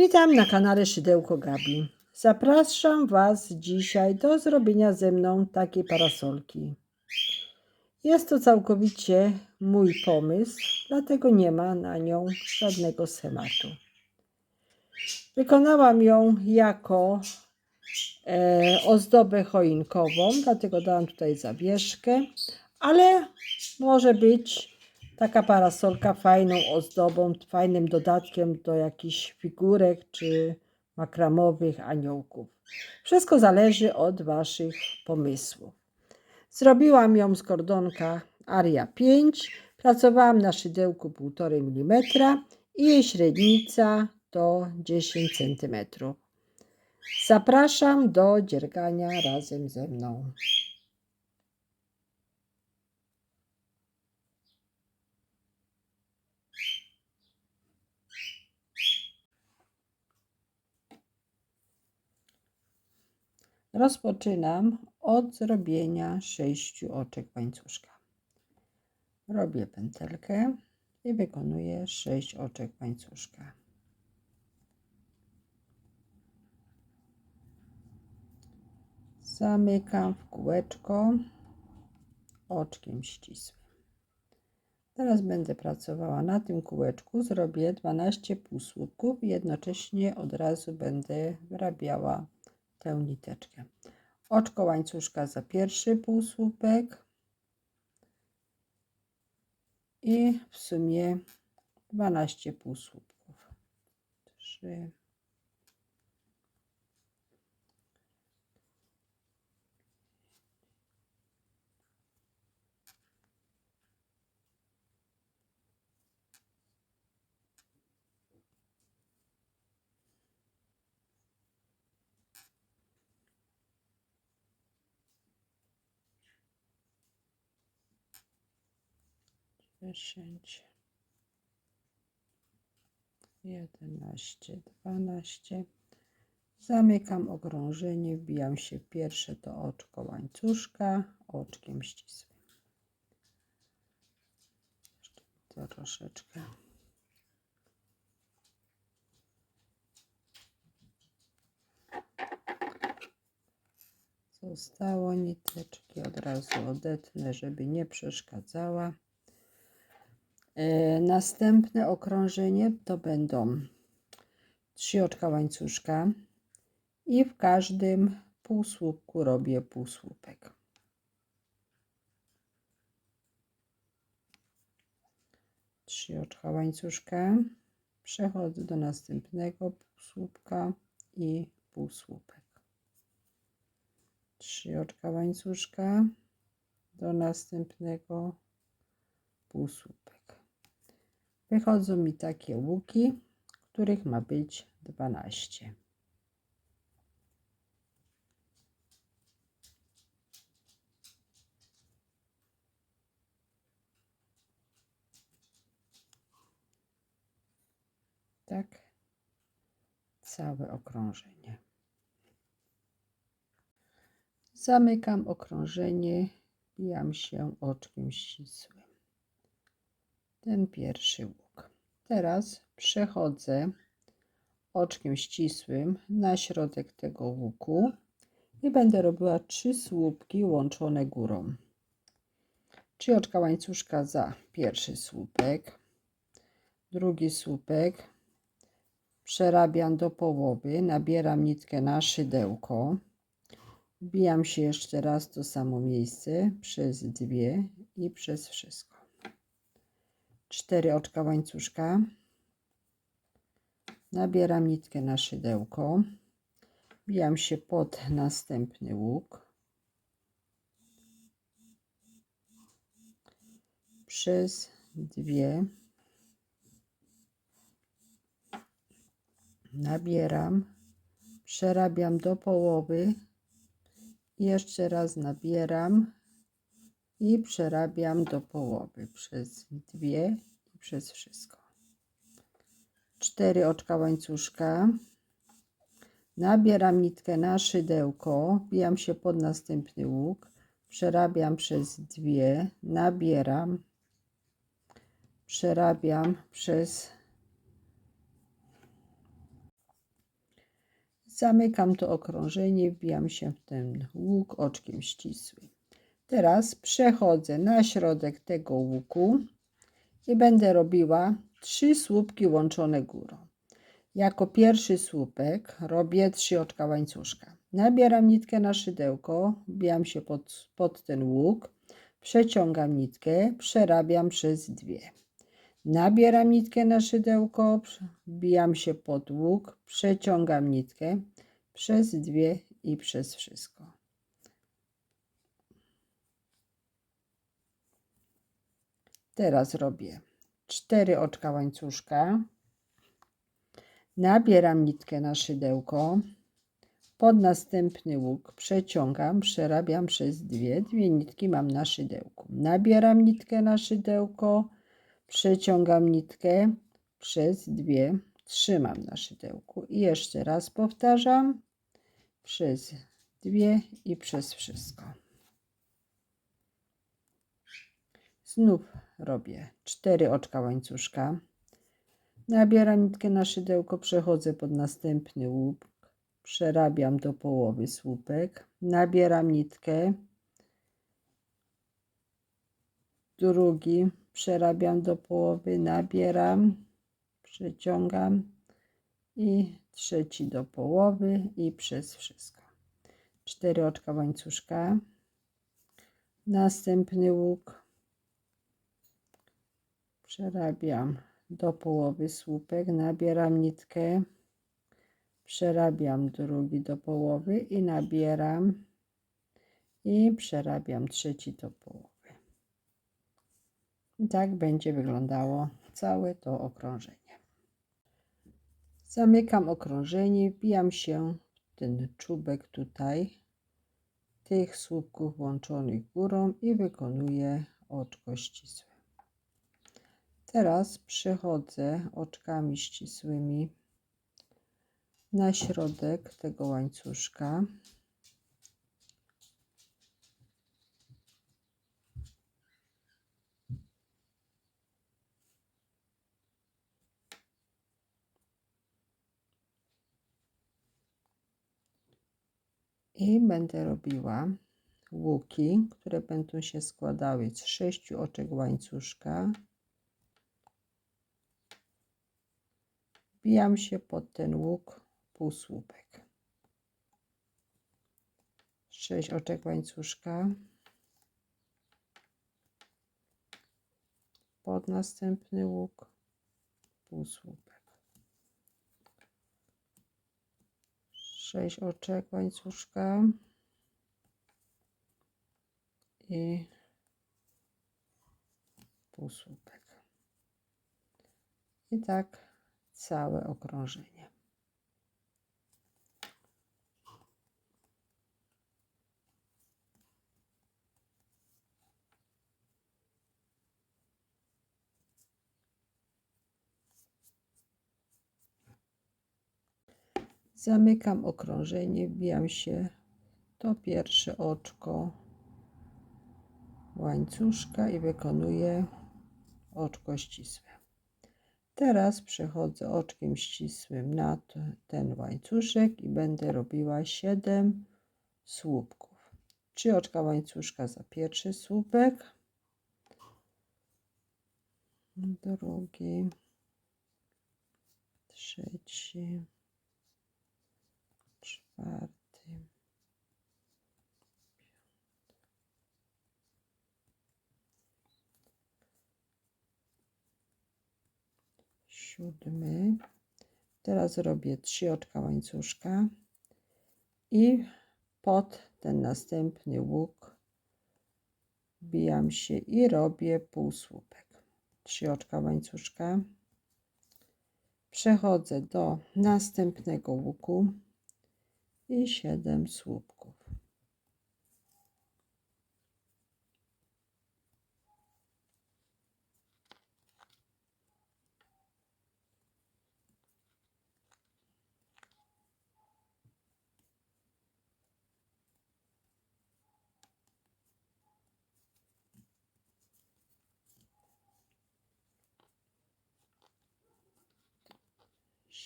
Witam na kanale Szydełko Gabi. Zapraszam Was dzisiaj do zrobienia ze mną takiej parasolki. Jest to całkowicie mój pomysł, dlatego nie ma na nią żadnego schematu. Wykonałam ją jako e, ozdobę choinkową, dlatego dałam tutaj zawieszkę, ale może być taka parasolka fajną ozdobą, fajnym dodatkiem do jakichś figurek czy makramowych aniołków. Wszystko zależy od Waszych pomysłów. Zrobiłam ją z kordonka Aria 5, pracowałam na szydełku 1,5 mm i jej średnica to 10 cm. Zapraszam do dziergania razem ze mną. Rozpoczynam od zrobienia sześciu oczek łańcuszka. Robię pętelkę i wykonuję sześć oczek łańcuszka. Zamykam w kółeczko oczkiem ścisłym. Teraz będę pracowała na tym kółeczku. Zrobię 12 półsłupków i jednocześnie od razu będę wrabiała tę niteczkę. Oczko łańcuszka za pierwszy półsłupek i w sumie 12 półsłupków. 3 dziesięć, jedenaście, dwanaście. Zamykam okrążenie, wbijam się pierwsze to oczko łańcuszka oczkiem ścisłym. Jeszcze troszeczkę. Zostało niteczki, od razu odetnę, żeby nie przeszkadzała. E, Następne okrążenie to będą trzy oczka łańcuszka i w każdym półsłupku robię półsłupek. Trzy oczka łańcuszka, przechodzę do następnego półsłupka i półsłupek. Trzy oczka łańcuszka do następnego półsłupek. Wychodzą mi takie łuki, których ma być 12. Tak, całe okrążenie. Zamykam okrążenie, bijam się oczkiem ścisłym. Ten pierwszy łuk. Teraz przechodzę oczkiem ścisłym na środek tego łuku i będę robiła trzy słupki łączone górą. Trzy oczka łańcuszka za pierwszy słupek, drugi słupek, przerabiam do połowy, nabieram nitkę na szydełko, wbijam się jeszcze raz to samo miejsce przez dwie i przez wszystko. Cztery oczka łańcuszka, nabieram nitkę na szydełko, wbijam się pod następny łuk, przez dwie. Nabieram, przerabiam do połowy, jeszcze raz nabieram i przerabiam do połowy przez dwie i przez wszystko. Cztery oczka łańcuszka. Nabieram nitkę na szydełko, wbijam się pod następny łuk, przerabiam przez dwie, nabieram, przerabiam przez Zamykam to okrążenie, wbijam się w ten łuk oczkiem ścisłym. Teraz przechodzę na środek tego łuku i będę robiła trzy słupki łączone górą. Jako pierwszy słupek robię trzy oczka łańcuszka. Nabieram nitkę na szydełko, wbijam się pod, pod ten łuk, przeciągam nitkę, przerabiam przez dwie. Nabieram nitkę na szydełko, wbijam się pod łuk, przeciągam nitkę przez dwie i przez wszystko. Teraz robię cztery oczka łańcuszka. Nabieram nitkę na szydełko. Pod następny łuk przeciągam, przerabiam przez dwie. Dwie nitki mam na szydełku. Nabieram nitkę na szydełko, przeciągam nitkę przez dwie. Trzymam na szydełku. I jeszcze raz powtarzam. Przez dwie i przez wszystko. Znów robię cztery oczka łańcuszka. Nabieram nitkę na szydełko, przechodzę pod następny łuk, przerabiam do połowy słupek, nabieram nitkę, drugi przerabiam do połowy, nabieram, przeciągam i trzeci do połowy i przez wszystko. Cztery oczka łańcuszka, następny łuk, przerabiam do połowy słupek, nabieram nitkę, przerabiam drugi do połowy i nabieram i przerabiam trzeci do połowy. I tak będzie wyglądało całe to okrążenie. Zamykam okrążenie, wbijam się w ten czubek tutaj tych słupków włączonych górą i wykonuję oczko ścisłe. Teraz przechodzę oczkami ścisłymi na środek tego łańcuszka. I będę robiła łuki, które będą się składały z sześciu oczek łańcuszka. Wbijam się pod ten łuk półsłupek. Sześć oczek łańcuszka. Pod następny łuk półsłupek. Sześć oczek łańcuszka. I półsłupek. I tak całe okrążenie. Zamykam okrążenie, wbijam się to pierwsze oczko łańcuszka i wykonuję oczko ścisłe. Teraz przechodzę oczkiem ścisłym na ten łańcuszek i będę robiła 7 słupków. 3 oczka łańcuszka za pierwszy słupek, drugi, trzeci, czwarty, siódmy. Teraz robię trzy oczka łańcuszka i pod ten następny łuk wbijam się i robię półsłupek. Trzy oczka łańcuszka. Przechodzę do następnego łuku i siedem słupków.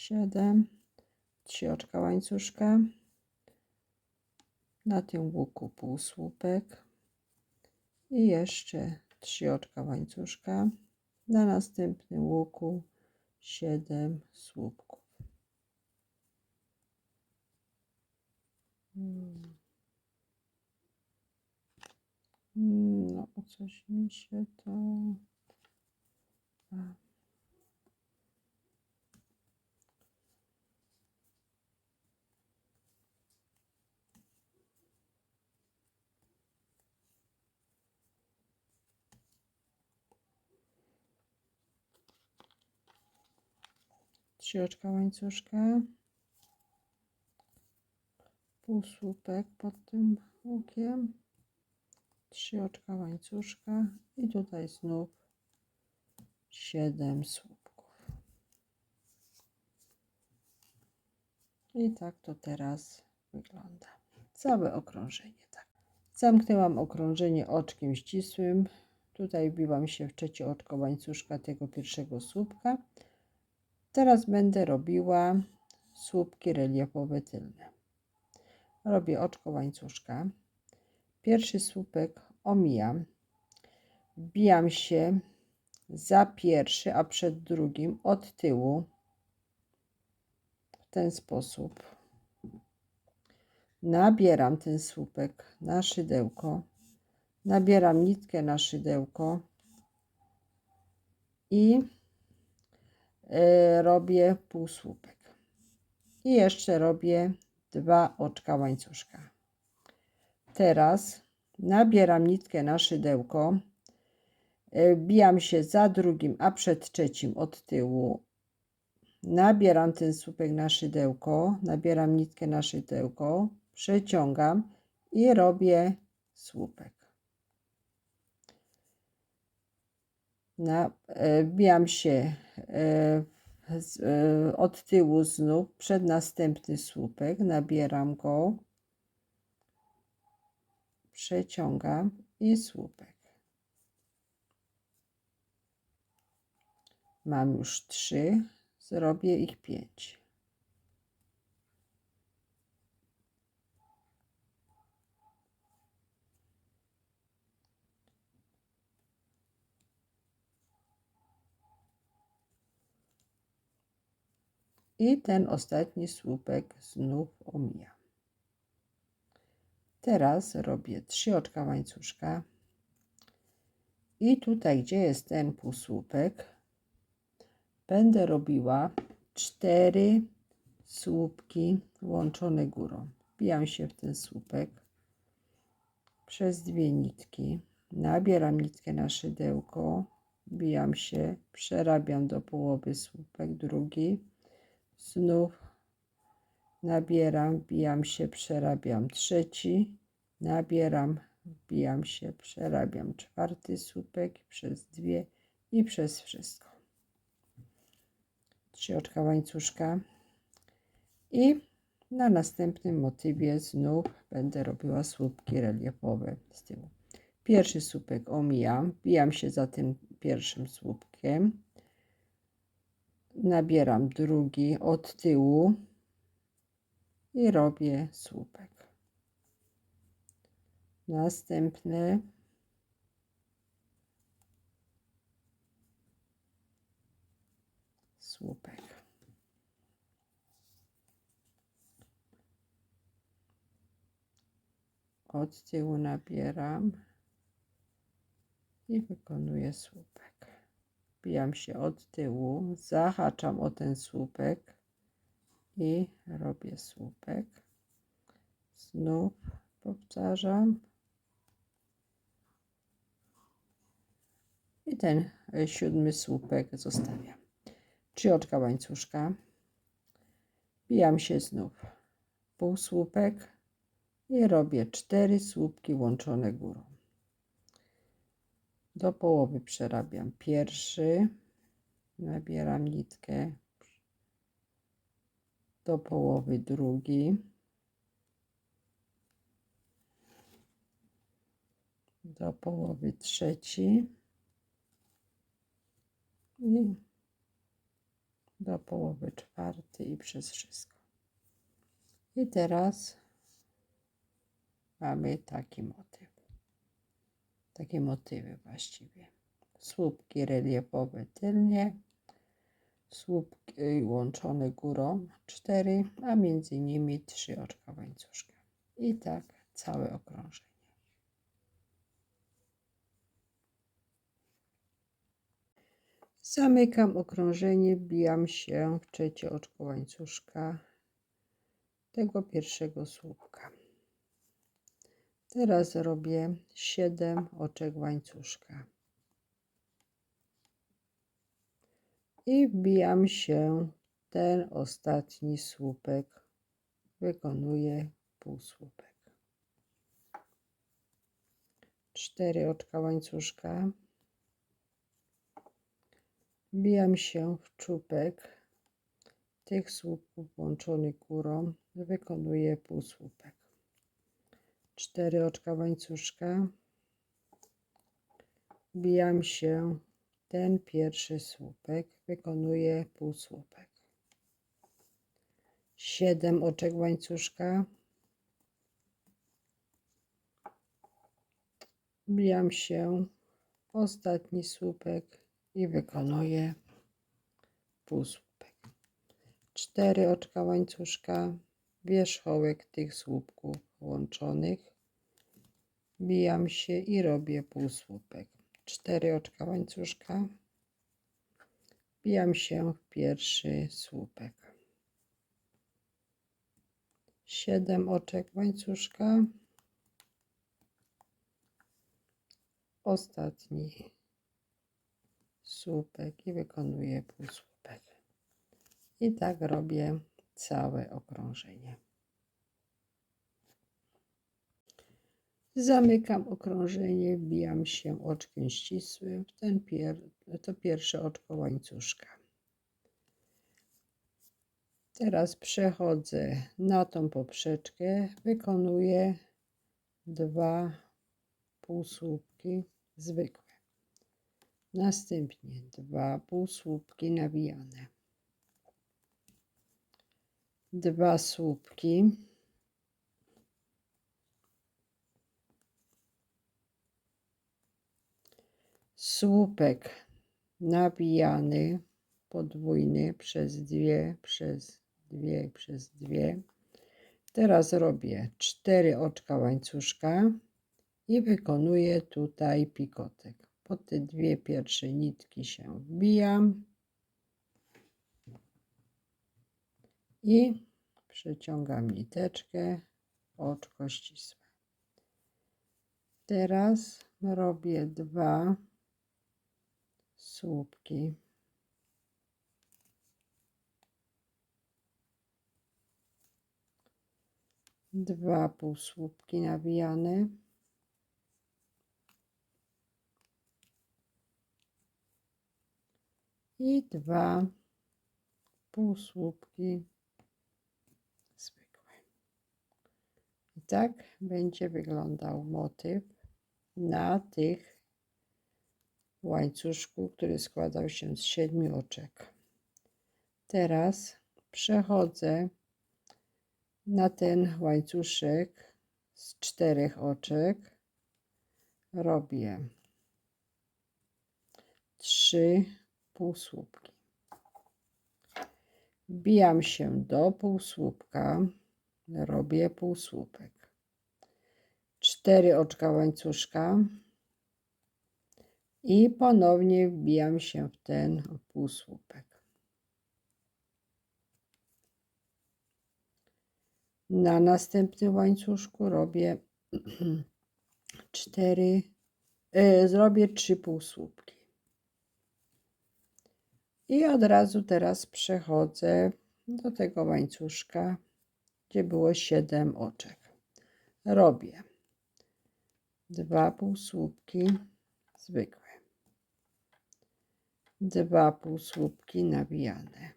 Siedem, trzy oczka łańcuszka, na tym łuku półsłupek i jeszcze trzy oczka łańcuszka, na następnym łuku 7 słupków. Hmm. No, coś mi się to. A. Trzy oczka łańcuszka. Półsłupek pod tym łukiem trzy oczka łańcuszka i tutaj znów 7 słupków. I tak to teraz wygląda. Całe okrążenie tak. Zamknęłam okrążenie oczkiem ścisłym. Tutaj wbiłam się w trzecie oczko łańcuszka tego pierwszego słupka. Teraz będę robiła słupki reliefowe tylne. Robię oczko łańcuszka Pierwszy słupek omijam. Wbijam się za pierwszy, a przed drugim od tyłu. W ten sposób. Nabieram ten słupek na szydełko. Nabieram nitkę na szydełko i robię półsłupek. I jeszcze robię dwa oczka łańcuszka. Teraz nabieram nitkę na szydełko, e, bijam się za drugim, a przed trzecim od tyłu. Nabieram ten słupek na szydełko, nabieram nitkę na szydełko, przeciągam i robię słupek. Wbijam się e, e, od tyłu znów przed następny słupek, nabieram go, przeciągam i słupek. Mam już trzy, zrobię ich pięć. I ten ostatni słupek znów omijam. Teraz robię trzy oczka łańcuszka i tutaj, gdzie jest ten półsłupek, będę robiła cztery słupki łączone górą. Wbijam się w ten słupek przez dwie nitki, nabieram nitkę na szydełko, wbijam się, przerabiam do połowy słupek drugi, znów nabieram, wbijam się, przerabiam. Trzeci, nabieram, wbijam się, przerabiam. Czwarty słupek przez dwie i przez wszystko. Trzy oczka łańcuszka. I na następnym motywie znów będę robiła słupki reliefowe z tyłu. Pierwszy słupek omijam, wbijam się za tym pierwszym słupkiem, nabieram drugi od tyłu, i robię słupek. Następny słupek. Od tyłu nabieram i wykonuję słupek. Wbijam się od tyłu, zahaczam o ten słupek i robię słupek. Znów powtarzam. I ten e, siódmy słupek zostawiam. Trzy oczka łańcuszka. Bijam się znów. Półsłupek i robię cztery słupki łączone górą. Do połowy przerabiam. Pierwszy, nabieram nitkę, do połowy drugi, do połowy trzeci. I do połowy czwarty i przez wszystko. I teraz mamy taki motyw. Takie motywy właściwie. Słupki reliefowe tylnie, słupki łączone górą cztery, a między nimi trzy oczka łańcuszka. I tak całe okrążenie. Zamykam okrążenie, wbijam się w trzecie oczko łańcuszka tego pierwszego słupka. Teraz robię 7 oczek łańcuszka. I wbijam się ten ostatni słupek. Wykonuję półsłupek. 4 oczka łańcuszka. Wbijam się w czubek tych słupków łączonych górą. Wykonuję półsłupek. 4 oczka łańcuszka. Wbijam się ten pierwszy słupek. Wykonuję półsłupek. 7 oczek łańcuszka. Wbijam się ostatni słupek i wykonuję półsłupek. 4 oczka łańcuszka, wierzchołek tych słupków łączonych. Bijam się i robię półsłupek. 4 oczka łańcuszka. Bijam się w pierwszy słupek. 7 oczek łańcuszka. Ostatni słupek i wykonuję półsłupek. I tak robię całe okrążenie. Zamykam okrążenie, wbijam się oczkiem ścisłym w ten pier to pierwsze oczko łańcuszka. Teraz przechodzę na tą poprzeczkę, wykonuję dwa półsłupki zwykłe. Następnie dwa półsłupki nawijane. Dwa słupki. Słupek nawijany podwójny przez dwie, przez dwie, przez dwie. Teraz robię cztery oczka łańcuszka i wykonuję tutaj pikotek. Pod te dwie pierwsze nitki się wbijam i przeciągam niteczkę, oczko ścisłe. Teraz robię dwa słupki. Dwa półsłupki nawijane. I dwa półsłupki zwykłe. I tak będzie wyglądał motyw na tych łańcuszku, który składał się z siedmiu oczek. Teraz przechodzę na ten łańcuszek z czterech oczek. Robię trzy półsłupki. Wbijam się do półsłupka, robię półsłupek. Cztery oczka łańcuszka i ponownie wbijam się w ten półsłupek. Na następnym łańcuszku robię cztery, e, zrobię trzy półsłupki. I od razu teraz przechodzę do tego łańcuszka, gdzie było siedem oczek. Robię dwa półsłupki zwykłe dwa półsłupki nawijane.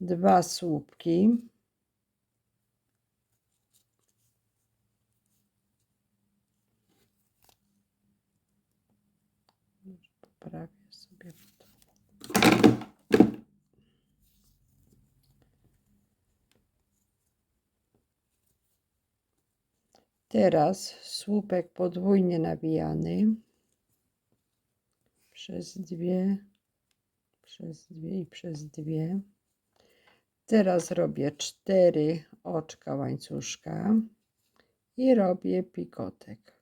Dwa słupki. Poprawię sobie to. Teraz słupek podwójnie nawijany przez dwie, przez dwie i przez dwie. Teraz robię cztery oczka łańcuszka i robię pikotek.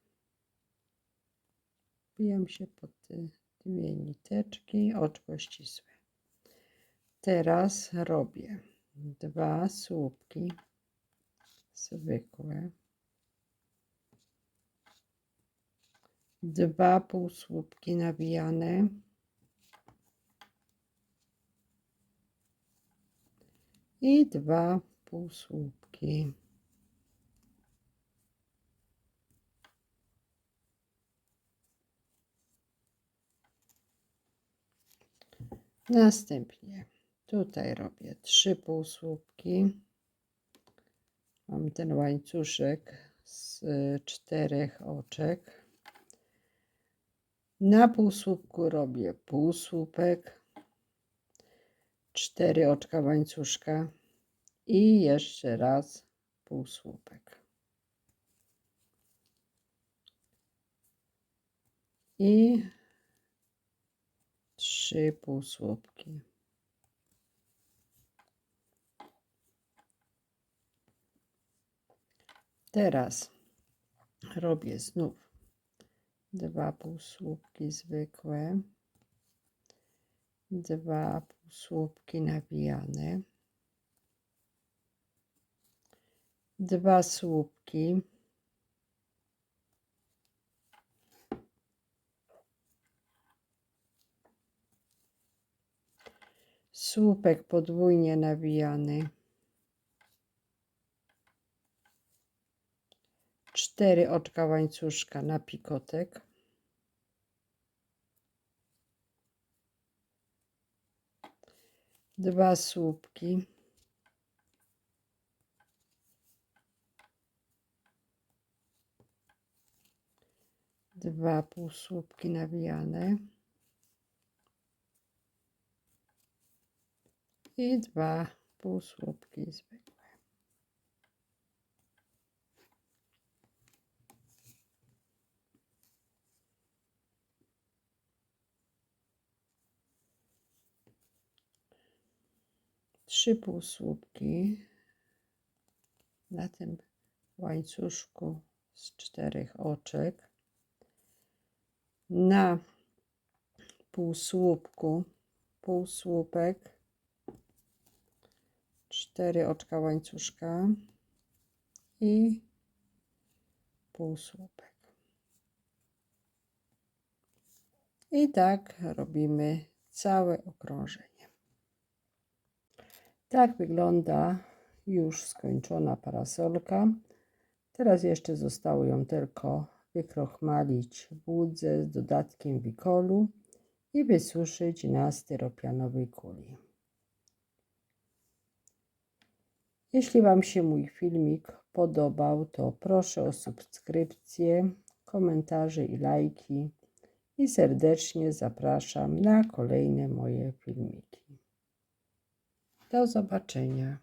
Wbijam się pod te dwie niteczki, oczko ścisłe. Teraz robię dwa słupki zwykłe, dwa półsłupki nawijane, i dwa półsłupki. Następnie tutaj robię trzy półsłupki. Mam ten łańcuszek z czterech oczek. Na półsłupku robię półsłupek, cztery oczka łańcuszka i jeszcze raz półsłupek. I trzy półsłupki. Teraz robię znów dwa półsłupki zwykłe, dwa półsłupki nawijane, dwa słupki, słupek podwójnie nawijany, cztery oczka łańcuszka na pikotek, dwa słupki, dwa półsłupki nawijane i dwa półsłupki zwykłe. Trzy półsłupki na tym łańcuszku z czterech oczek. Na półsłupku półsłupek, cztery oczka łańcuszka i półsłupek. I tak robimy całe okrążenie. Tak wygląda już skończona parasolka. Teraz jeszcze zostało ją tylko wykrochmalić w łódze z dodatkiem wikolu i wysuszyć na styropianowej kuli. Jeśli Wam się mój filmik podobał, to proszę o subskrypcję, komentarze i lajki i serdecznie zapraszam na kolejne moje filmiki. Do zobaczenia.